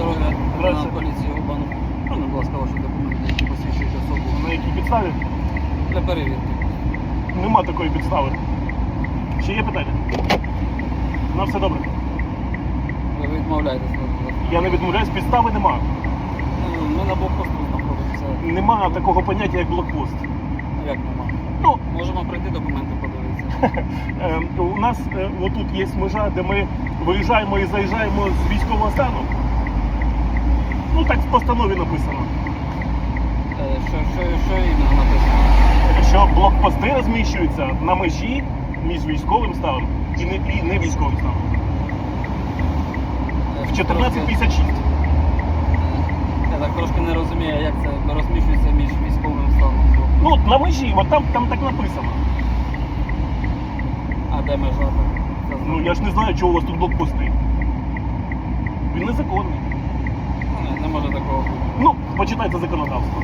здоров'я на Краще. Губану. Пане, будь ласка, ваші документи, які посвідчують особу На якій підставі для перевірки. нема такої підстави. Ще є питання? На все добре. Ви відмовляєтесь. Я не відмовляюсь, підстави нема. Ну, ми на блокпост знаходимося. Нема такого поняття, як блокпост. Як нема? Ну, Можемо прийти документи подивитися. Ем, у нас е, отут є межа, де ми виїжджаємо і заїжджаємо з військового стану. В постанові написано. Е, Що, що, що іменно написано? Що блокпости розміщуються на межі між військовим станом і не, і не військовим станом. Е, В 14.56. Я так трошки не розумію, як це розміщується між військовим станом. Ну, от на межі, от там, там так написано. А де межа? так? Це Ну я ж не знаю, чого у вас тут блокпости. Він незаконний. Може такого. Ну, почитайте законодавство.